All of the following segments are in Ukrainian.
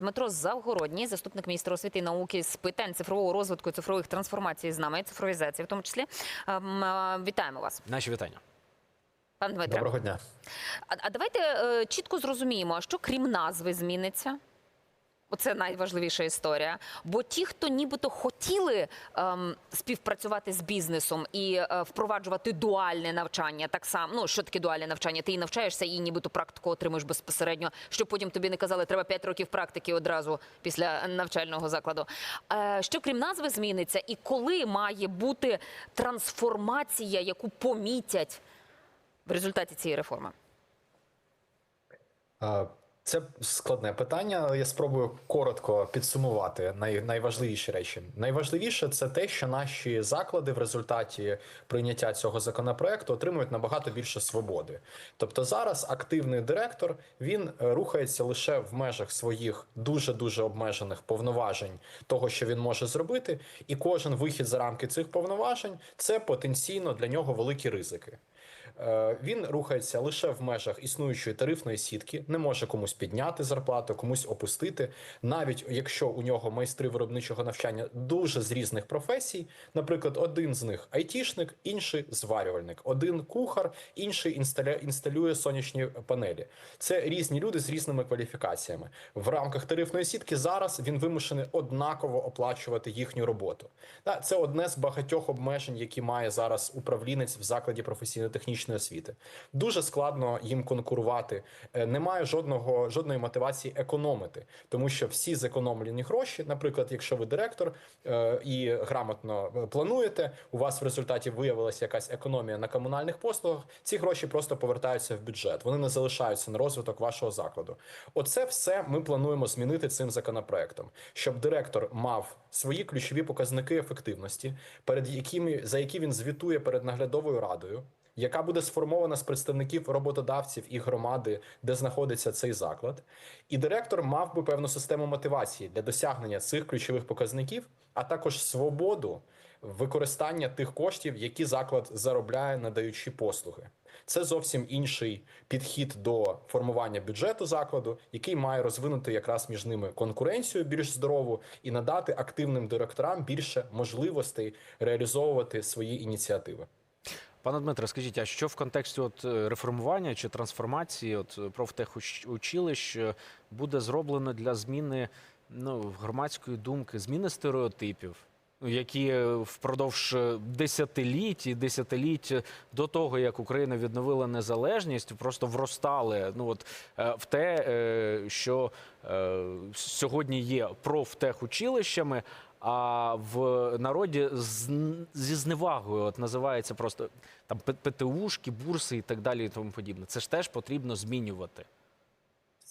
Дмитро Завгородній, заступник міністра освіти і науки з питань цифрового розвитку і цифрових трансформацій з нами, цифровізації, в тому числі. Ем, е, Вітаємо вас, Наші вітання. пане Дмитро. Доброго дня. А, а давайте е, чітко зрозуміємо, а що крім назви зміниться. Оце найважливіша історія. Бо ті, хто нібито хотіли ем, співпрацювати з бізнесом і е, впроваджувати дуальне навчання, так само, ну що таке дуальне навчання? Ти і навчаєшся, і нібито практику отримуєш безпосередньо, щоб потім тобі не казали, треба 5 років практики одразу після навчального закладу. Е, що крім назви зміниться, і коли має бути трансформація, яку помітять в результаті цієї реформи? Це складне питання, я спробую коротко підсумувати най, найважливіші речі. Найважливіше це те, що наші заклади в результаті прийняття цього законопроекту отримують набагато більше свободи. Тобто зараз активний директор він е, рухається лише в межах своїх дуже дуже обмежених повноважень, того, що він може зробити, і кожен вихід за рамки цих повноважень це потенційно для нього великі ризики. Е, Він рухається лише в межах існуючої тарифної сітки, не може комусь підняти зарплату, комусь опустити. Навіть якщо у нього майстри виробничого навчання дуже з різних професій, наприклад, один з них айтішник, інший зварювальник, один кухар, інший інсталя... інсталює сонячні панелі. Це різні люди з різними кваліфікаціями. В рамках тарифної сітки зараз він вимушений однаково оплачувати їхню роботу. Це одне з багатьох обмежень, які має зараз управлінець в закладі професійно-технічної освіти. Дуже складно їм конкурувати. Е, Немає жодного жодної мотивації економити, тому що всі зекономлені гроші, наприклад, якщо ви директор е, і грамотно е, плануєте, у вас в результаті виявилася якась економія на комунальних послугах. Ці гроші просто повертаються в бюджет. Вони не залишаються на розвиток вашого закладу. Оце все ми плануємо змінити цим законопроектом, щоб директор мав свої ключові показники ефективності, перед якими за які він звітує перед наглядовою радою яка буде сформована з представників роботодавців і громади, де знаходиться цей заклад, і директор мав би певну систему мотивації для досягнення цих ключових показників, а також свободу використання тих коштів, які заклад заробляє, надаючи послуги. Це зовсім інший підхід до формування бюджету закладу, який має розвинути якраз між ними конкуренцію більш здорову і надати активним директорам більше можливостей реалізовувати свої ініціативи. Пане Дмитре, скажіть, а що в контексті от е, реформування чи трансформації от е, профтехучилищ е, буде зроблено для зміни ну, громадської думки, зміни стереотипів? Які впродовж десятиліть і десятиліть до того, як Україна відновила незалежність, просто вростали ну от в те, що сьогодні є профтехучилищами, а в народі з, зі зневагою от називається просто там ПТУшки, бурси і так далі, і тому подібне. Це ж теж потрібно змінювати.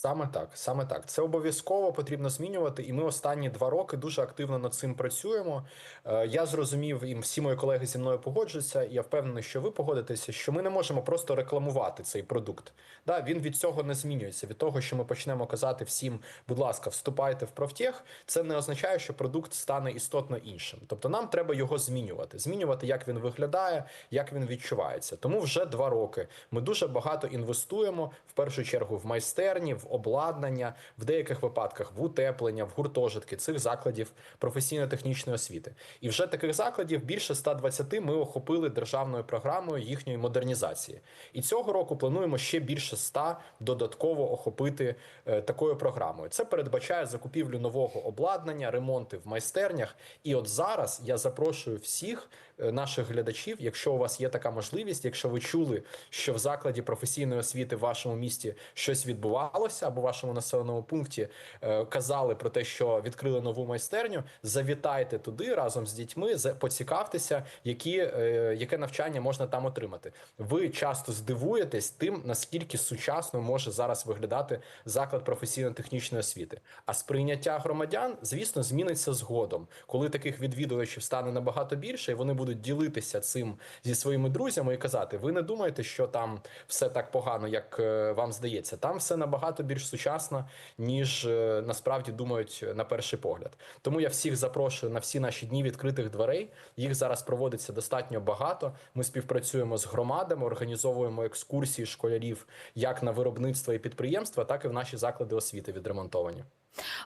Саме так, саме так. Це обов'язково потрібно змінювати, і ми останні два роки дуже активно над цим працюємо. Е, Я зрозумів, і всі мої колеги зі мною погоджуються. і Я впевнений, що ви погодитеся, що ми не можемо просто рекламувати цей продукт. Да, він від цього не змінюється. Від того, що ми почнемо казати всім, будь ласка, вступайте в профтех, це не означає, що продукт стане істотно іншим. Тобто нам треба його змінювати, змінювати, як він виглядає, як він відчувається. Тому вже два роки ми дуже багато інвестуємо в першу чергу в майстерні, в обладнання, в деяких випадках в утеплення, в гуртожитки цих закладів професійно-технічної освіти. І вже таких закладів більше 120 ми охопили державною програмою їхньої модернізації. І цього року плануємо ще більше 100 додатково охопити е, такою програмою. Це передбачає закупівлю нового обладнання, ремонти в майстернях. І от зараз я запрошую всіх наших глядачів, якщо у вас є така можливість, якщо ви чули, що в закладі професійної освіти в вашому місті щось відбувалося, або в вашому населеному пункті е, казали про те, що відкрили нову майстерню, завітайте туди разом з дітьми, поцікавтеся, які, е, яке навчання можна там отримати. Ви часто здивуєтесь тим, наскільки сучасно може зараз виглядати заклад професійно-технічної освіти. А сприйняття громадян, звісно, зміниться згодом, коли таких відвідувачів стане набагато більше, і вони будуть ділитися цим зі своїми друзями і казати: ви не думаєте, що там все так погано, як е, вам здається. Там все набагато більш сучасно, ніж е, насправді думають на перший погляд. Тому я всіх запрошую на всі наші дні відкритих дверей. Їх зараз проводиться достатньо багато. Ми співпрацюємо з громадами, організовуємо екскурсії школярів як на виробництво і підприємства, так і в наші заклади освіти відремонтовані.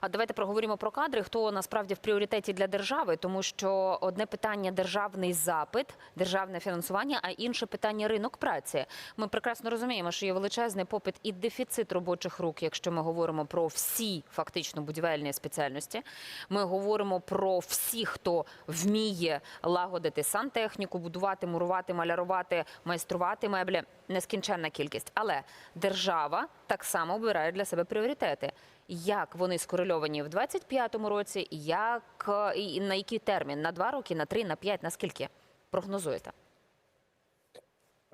А давайте проговоримо про кадри. Хто насправді в пріоритеті для держави, тому що одне питання державний запит, державне фінансування, а інше питання ринок праці. Ми прекрасно розуміємо, що є величезний попит і дефіцит робочих рук, якщо ми говоримо про всі фактично будівельні спеціальності. Ми говоримо про всіх, хто вміє лагодити сантехніку, будувати, мурувати, малярувати, майструвати меблі. Нескінченна кількість, але держава так само обирає для себе пріоритети. Як вони скорельовані в 25-му році, як е, і на який термін? На два роки, на три, на п'ять, на скільки? Прогнозуєте?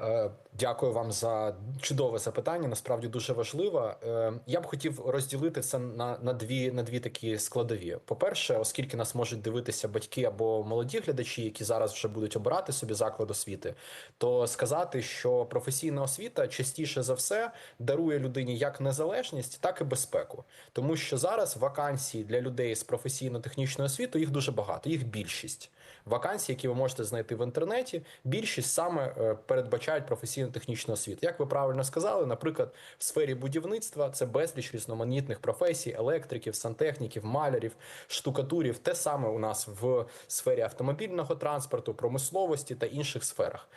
Е, Дякую вам за чудове запитання. Насправді дуже важливе. Е, Я б хотів розділити це на, на дві на дві такі складові. По-перше, оскільки нас можуть дивитися батьки або молоді глядачі, які зараз вже будуть обирати собі заклад освіти, то сказати, що професійна освіта частіше за все дарує людині як незалежність, так і безпеку, тому що зараз вакансій для людей з професійно-технічною освітою їх дуже багато, їх більшість. Вакансії, які ви можете знайти в інтернеті, більшість саме е, передбачають професійно-технічну освіту. Як ви правильно сказали, наприклад, в сфері будівництва це безліч різноманітних професій, електриків, сантехніків, малярів, штукатурів. Те саме у нас в сфері автомобільного транспорту, промисловості та інших сферах.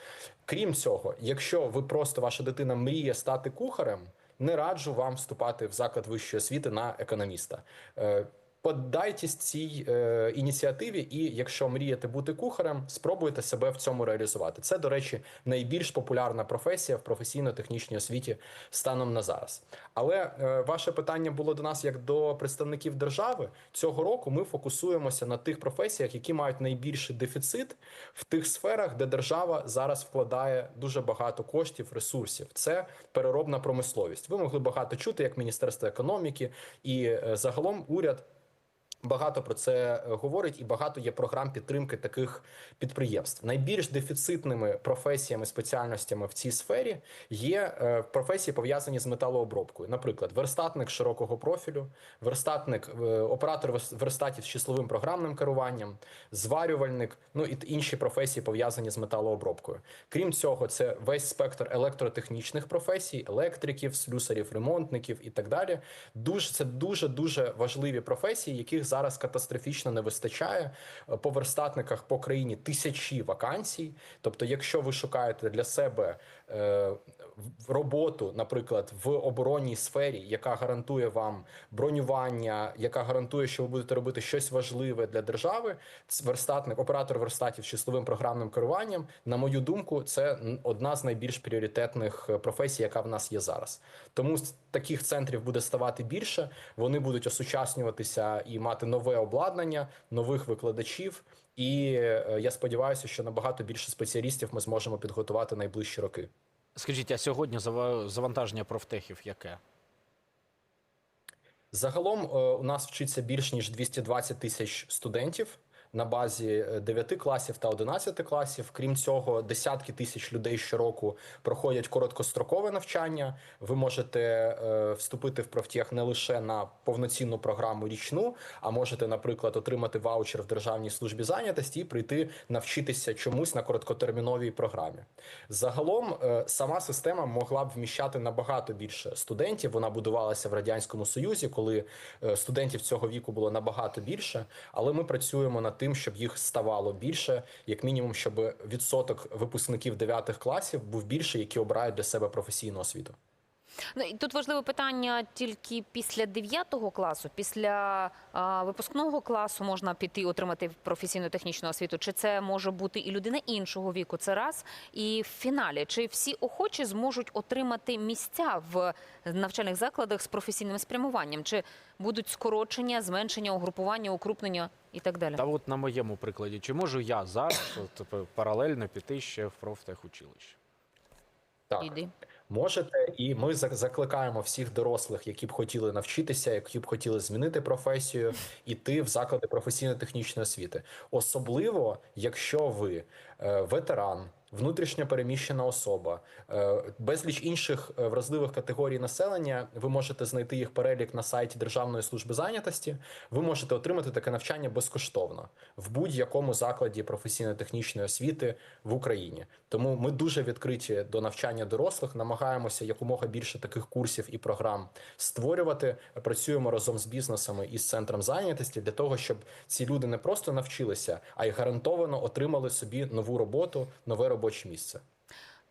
Крім цього, якщо ви просто ваша дитина мріє стати кухарем, не раджу вам вступати в заклад вищої освіти на економіста. Поддайтесь цій е, ініціативі, і якщо мрієте бути кухарем, спробуйте себе в цьому реалізувати. Це, до речі, найбільш популярна професія в професійно-технічній освіті станом на зараз. Але е, ваше питання було до нас як до представників держави. Цього року ми фокусуємося на тих професіях, які мають найбільший дефіцит в тих сферах, де держава зараз вкладає дуже багато коштів, ресурсів. Це переробна промисловість. Ви могли багато чути, як Міністерство економіки і е, загалом уряд. Багато про це говорить, і багато є програм підтримки таких підприємств. Найбільш дефіцитними професіями, спеціальностями в цій сфері є е, професії пов'язані з металообробкою. Наприклад, верстатник широкого профілю, верстатник, е, оператор верстатів з числовим програмним керуванням, зварювальник, ну і інші професії пов'язані з металообробкою. Крім цього, це весь спектр електротехнічних професій, електриків, слюсарів, ремонтників і так далі. Дуже це дуже дуже важливі професії, яких зараз катастрофічно не вистачає. Е, По верстатниках по країні тисячі вакансій. Тобто, якщо ви шукаєте для себе е, роботу, наприклад, в оборонній сфері, яка гарантує вам бронювання, яка гарантує, що ви будете робити щось важливе для держави, верстатник, оператор верстатів з числовим програмним керуванням, на мою думку, це одна з найбільш пріоритетних е, професій, яка в нас є зараз. Тому таких центрів буде ставати більше. Вони будуть осучаснюватися і мати нове обладнання, нових викладачів. І е, я сподіваюся, що набагато більше спеціалістів ми зможемо підготувати найближчі роки. Скажіть, а сьогодні завантаження профтехів яке? Загалом е, у нас вчиться більш ніж 220 тисяч студентів на базі 9 класів та 11 класів. Крім цього, десятки тисяч людей щороку проходять короткострокове навчання. Ви можете е, вступити в профтех не лише на повноцінну програму річну, а можете, наприклад, отримати ваучер в Державній службі зайнятості і прийти навчитися чомусь на короткотерміновій програмі. Загалом е, сама система могла б вміщати набагато більше студентів. Вона будувалася в радянському союзі, коли е, студентів цього віку було набагато більше. Але ми працюємо над тим, щоб їх ставало більше, як мінімум, щоб відсоток випускників 9 класів був більше, які обирають для себе професійну освіту. Ну і тут важливе питання тільки після 9 класу, після а, випускного класу можна піти отримати професійну технічну освіту. Чи це може бути і людина іншого віку? Це раз. І в фіналі, чи всі охочі зможуть отримати місця в навчальних закладах з професійним спрямуванням? Чи будуть скорочення, зменшення, угрупування, укрупнення і так далі? Та от на моєму прикладі, чи можу я зараз от, паралельно піти ще в профтехучилище? Так. Іди. Можете, і ми зак- закликаємо всіх дорослих, які б хотіли навчитися, які б хотіли змінити професію, іти в заклади професійно-технічної освіти. Особливо, якщо ви ветеран, внутрішньо переміщена особа, е, безліч інших е, вразливих категорій населення. Ви можете знайти їх перелік на сайті Державної служби зайнятості. Ви можете отримати таке навчання безкоштовно в будь-якому закладі професійно-технічної освіти в Україні. Тому ми дуже відкриті до навчання дорослих, намагаємося якомога більше таких курсів і програм створювати. Працюємо разом з бізнесами і з центром зайнятості для того, щоб ці люди не просто навчилися, а й гарантовано отримали собі нову роботу, нове робоче місце.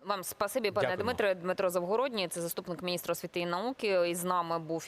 Вам спасибі, пане Дякуємо. Дмитре. Дмитро Завгородній, це заступник міністра освіти і науки. І з нами був